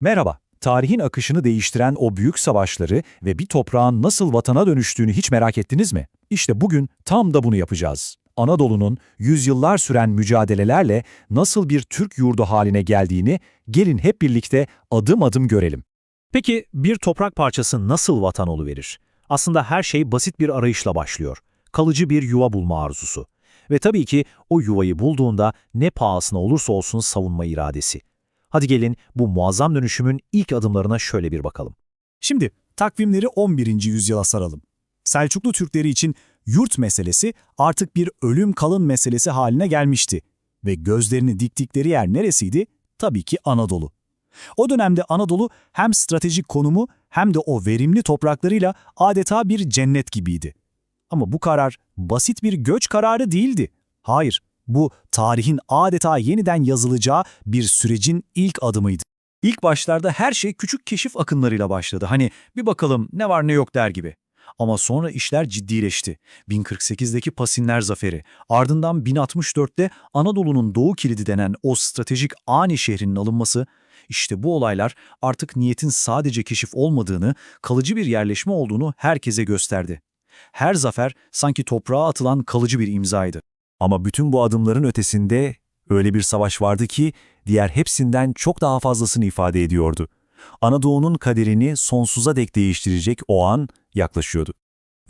Merhaba, tarihin akışını değiştiren o büyük savaşları ve bir toprağın nasıl vatana dönüştüğünü hiç merak ettiniz mi? İşte bugün tam da bunu yapacağız. Anadolu'nun yüzyıllar süren mücadelelerle nasıl bir Türk yurdu haline geldiğini gelin hep birlikte adım adım görelim. Peki bir toprak parçası nasıl vatan oluverir? Aslında her şey basit bir arayışla başlıyor. Kalıcı bir yuva bulma arzusu. Ve tabii ki o yuvayı bulduğunda ne pahasına olursa olsun savunma iradesi. Hadi gelin bu muazzam dönüşümün ilk adımlarına şöyle bir bakalım. Şimdi takvimleri 11. yüzyıla saralım. Selçuklu Türkleri için yurt meselesi artık bir ölüm kalın meselesi haline gelmişti. Ve gözlerini diktikleri yer neresiydi? Tabii ki Anadolu. O dönemde Anadolu hem stratejik konumu hem de o verimli topraklarıyla adeta bir cennet gibiydi. Ama bu karar basit bir göç kararı değildi. Hayır, bu tarihin adeta yeniden yazılacağı bir sürecin ilk adımıydı. İlk başlarda her şey küçük keşif akınlarıyla başladı. Hani bir bakalım ne var ne yok der gibi. Ama sonra işler ciddileşti. 1048'deki Pasinler Zaferi, ardından 1064'te Anadolu'nun doğu kilidi denen o stratejik Ani şehrinin alınması, işte bu olaylar artık niyetin sadece keşif olmadığını, kalıcı bir yerleşme olduğunu herkese gösterdi. Her zafer sanki toprağa atılan kalıcı bir imzaydı. Ama bütün bu adımların ötesinde öyle bir savaş vardı ki diğer hepsinden çok daha fazlasını ifade ediyordu. Anadolu'nun kaderini sonsuza dek değiştirecek o an yaklaşıyordu.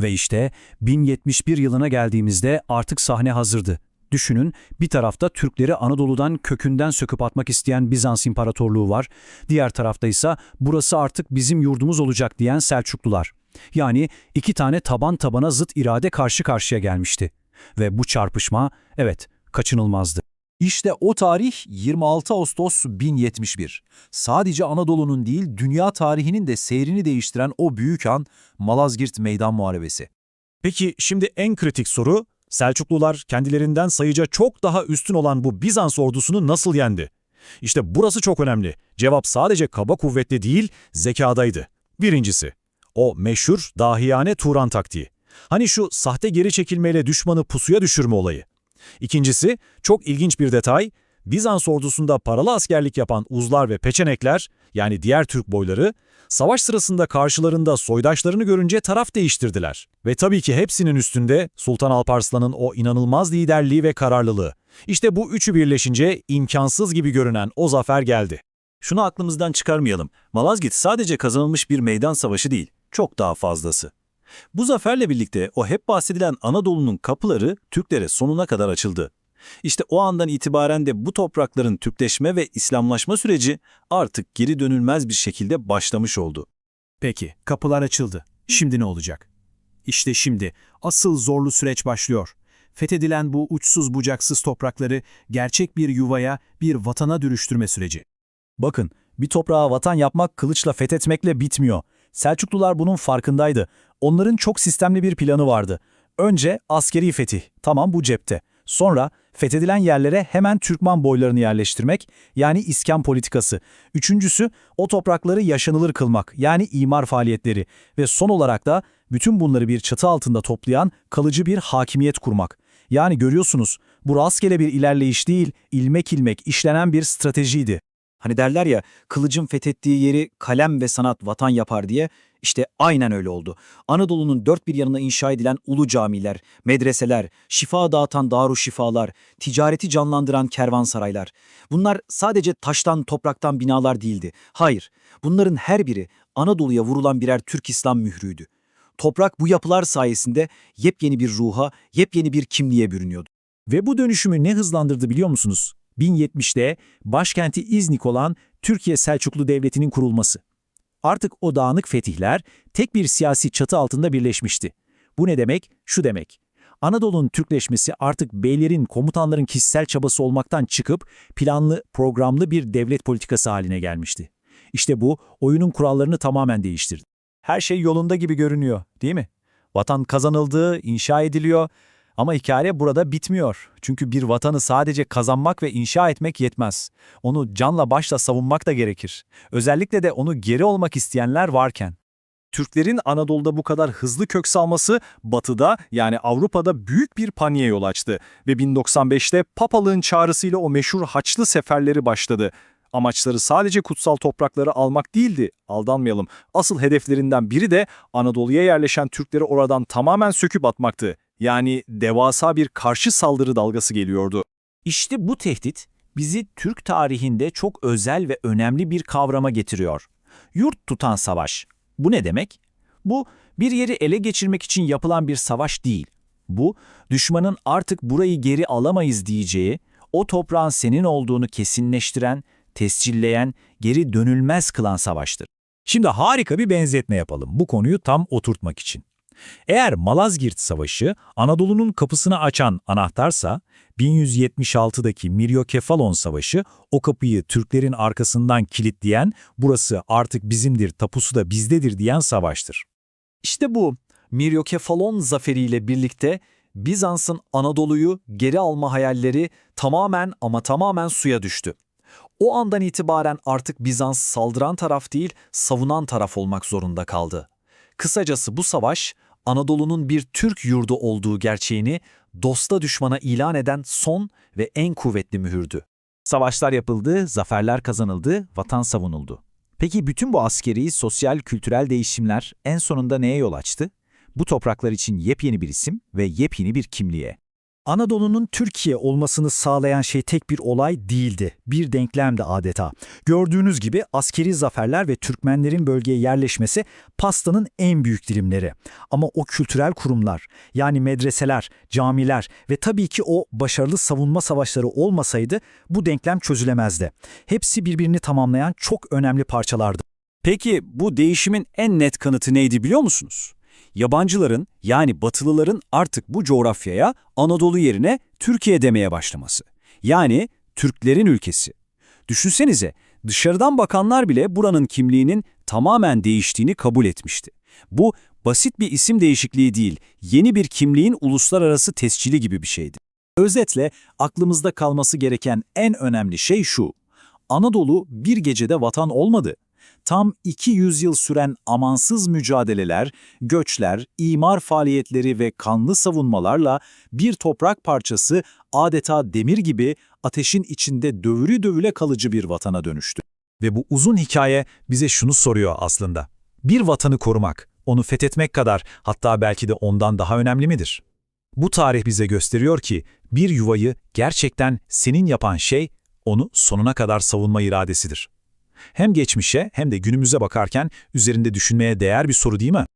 Ve işte 1071 yılına geldiğimizde artık sahne hazırdı. Düşünün bir tarafta Türkleri Anadolu'dan kökünden söküp atmak isteyen Bizans İmparatorluğu var. Diğer tarafta ise burası artık bizim yurdumuz olacak diyen Selçuklular. Yani iki tane taban tabana zıt irade karşı karşıya gelmişti. Ve bu çarpışma evet kaçınılmazdı. İşte o tarih 26 Ağustos 1071. Sadece Anadolu'nun değil dünya tarihinin de seyrini değiştiren o büyük an Malazgirt Meydan Muharebesi. Peki şimdi en kritik soru, Selçuklular kendilerinden sayıca çok daha üstün olan bu Bizans ordusunu nasıl yendi? İşte burası çok önemli. Cevap sadece kaba kuvvetli değil, zekadaydı. Birincisi, o meşhur dahiyane Turan taktiği. Hani şu sahte geri çekilmeyle düşmanı pusuya düşürme olayı. İkincisi, çok ilginç bir detay, Bizans ordusunda paralı askerlik yapan uzlar ve peçenekler, yani diğer Türk boyları, savaş sırasında karşılarında soydaşlarını görünce taraf değiştirdiler. Ve tabii ki hepsinin üstünde Sultan Alparslan'ın o inanılmaz liderliği ve kararlılığı. İşte bu üçü birleşince imkansız gibi görünen o zafer geldi. Şunu aklımızdan çıkarmayalım. Malazgirt sadece kazanılmış bir meydan savaşı değil, çok daha fazlası. Bu zaferle birlikte o hep bahsedilen Anadolu'nun kapıları Türklere sonuna kadar açıldı. İşte o andan itibaren de bu toprakların Türkleşme ve İslamlaşma süreci artık geri dönülmez bir şekilde başlamış oldu. Peki, kapılar açıldı. Şimdi ne olacak? İşte şimdi asıl zorlu süreç başlıyor. Fethedilen bu uçsuz bucaksız toprakları gerçek bir yuvaya, bir vatana dönüştürme süreci. Bakın, bir toprağa vatan yapmak kılıçla fethetmekle bitmiyor. Selçuklular bunun farkındaydı. Onların çok sistemli bir planı vardı. Önce askeri fetih, tamam bu cepte. Sonra fethedilen yerlere hemen Türkman boylarını yerleştirmek, yani iskan politikası. Üçüncüsü o toprakları yaşanılır kılmak, yani imar faaliyetleri. Ve son olarak da bütün bunları bir çatı altında toplayan kalıcı bir hakimiyet kurmak. Yani görüyorsunuz bu rastgele bir ilerleyiş değil, ilmek ilmek işlenen bir stratejiydi. Hani derler ya kılıcın fethettiği yeri kalem ve sanat vatan yapar diye işte aynen öyle oldu. Anadolu'nun dört bir yanına inşa edilen ulu camiler, medreseler, şifa dağıtan daru şifalar, ticareti canlandıran kervansaraylar. Bunlar sadece taştan topraktan binalar değildi. Hayır bunların her biri Anadolu'ya vurulan birer Türk İslam mührüydü. Toprak bu yapılar sayesinde yepyeni bir ruha, yepyeni bir kimliğe bürünüyordu. Ve bu dönüşümü ne hızlandırdı biliyor musunuz? 1070'de başkenti İznik olan Türkiye Selçuklu Devleti'nin kurulması. Artık o dağınık fetihler tek bir siyasi çatı altında birleşmişti. Bu ne demek? Şu demek. Anadolu'nun Türkleşmesi artık beylerin, komutanların kişisel çabası olmaktan çıkıp planlı, programlı bir devlet politikası haline gelmişti. İşte bu oyunun kurallarını tamamen değiştirdi. Her şey yolunda gibi görünüyor, değil mi? Vatan kazanıldı, inşa ediliyor ama hikaye burada bitmiyor. Çünkü bir vatanı sadece kazanmak ve inşa etmek yetmez. Onu canla başla savunmak da gerekir. Özellikle de onu geri olmak isteyenler varken. Türklerin Anadolu'da bu kadar hızlı kök salması Batı'da yani Avrupa'da büyük bir paniğe yol açtı ve 1095'te Papalığın çağrısıyla o meşhur Haçlı seferleri başladı. Amaçları sadece kutsal toprakları almak değildi, aldanmayalım. Asıl hedeflerinden biri de Anadolu'ya yerleşen Türkleri oradan tamamen söküp atmaktı. Yani devasa bir karşı saldırı dalgası geliyordu. İşte bu tehdit bizi Türk tarihinde çok özel ve önemli bir kavrama getiriyor. Yurt tutan savaş. Bu ne demek? Bu bir yeri ele geçirmek için yapılan bir savaş değil. Bu düşmanın artık burayı geri alamayız diyeceği, o toprağın senin olduğunu kesinleştiren, tescilleyen, geri dönülmez kılan savaştır. Şimdi harika bir benzetme yapalım bu konuyu tam oturtmak için. Eğer Malazgirt Savaşı Anadolu'nun kapısını açan anahtarsa, 1176'daki Miryokefalon Savaşı o kapıyı Türklerin arkasından kilitleyen, burası artık bizimdir, tapusu da bizdedir diyen savaştır. İşte bu Miryokefalon zaferiyle birlikte Bizans'ın Anadolu'yu geri alma hayalleri tamamen ama tamamen suya düştü. O andan itibaren artık Bizans saldıran taraf değil, savunan taraf olmak zorunda kaldı. Kısacası bu savaş, Anadolu'nun bir Türk yurdu olduğu gerçeğini dosta düşmana ilan eden son ve en kuvvetli mühürdü. Savaşlar yapıldı, zaferler kazanıldı, vatan savunuldu. Peki bütün bu askeri, sosyal, kültürel değişimler en sonunda neye yol açtı? Bu topraklar için yepyeni bir isim ve yepyeni bir kimliğe. Anadolu'nun Türkiye olmasını sağlayan şey tek bir olay değildi, bir denklemdi adeta. Gördüğünüz gibi askeri zaferler ve Türkmenlerin bölgeye yerleşmesi pastanın en büyük dilimleri. Ama o kültürel kurumlar, yani medreseler, camiler ve tabii ki o başarılı savunma savaşları olmasaydı bu denklem çözülemezdi. Hepsi birbirini tamamlayan çok önemli parçalardı. Peki bu değişimin en net kanıtı neydi biliyor musunuz? Yabancıların yani Batılıların artık bu coğrafyaya Anadolu yerine Türkiye demeye başlaması. Yani Türklerin ülkesi. Düşünsenize dışarıdan bakanlar bile buranın kimliğinin tamamen değiştiğini kabul etmişti. Bu basit bir isim değişikliği değil, yeni bir kimliğin uluslararası tescili gibi bir şeydi. Özetle aklımızda kalması gereken en önemli şey şu. Anadolu bir gecede vatan olmadı. Tam 200 yıl süren amansız mücadeleler, göçler, imar faaliyetleri ve kanlı savunmalarla bir toprak parçası adeta demir gibi ateşin içinde dövülü dövüle kalıcı bir vatana dönüştü. Ve bu uzun hikaye bize şunu soruyor aslında. Bir vatanı korumak, onu fethetmek kadar hatta belki de ondan daha önemli midir? Bu tarih bize gösteriyor ki bir yuvayı gerçekten senin yapan şey onu sonuna kadar savunma iradesidir. Hem geçmişe hem de günümüze bakarken üzerinde düşünmeye değer bir soru değil mi?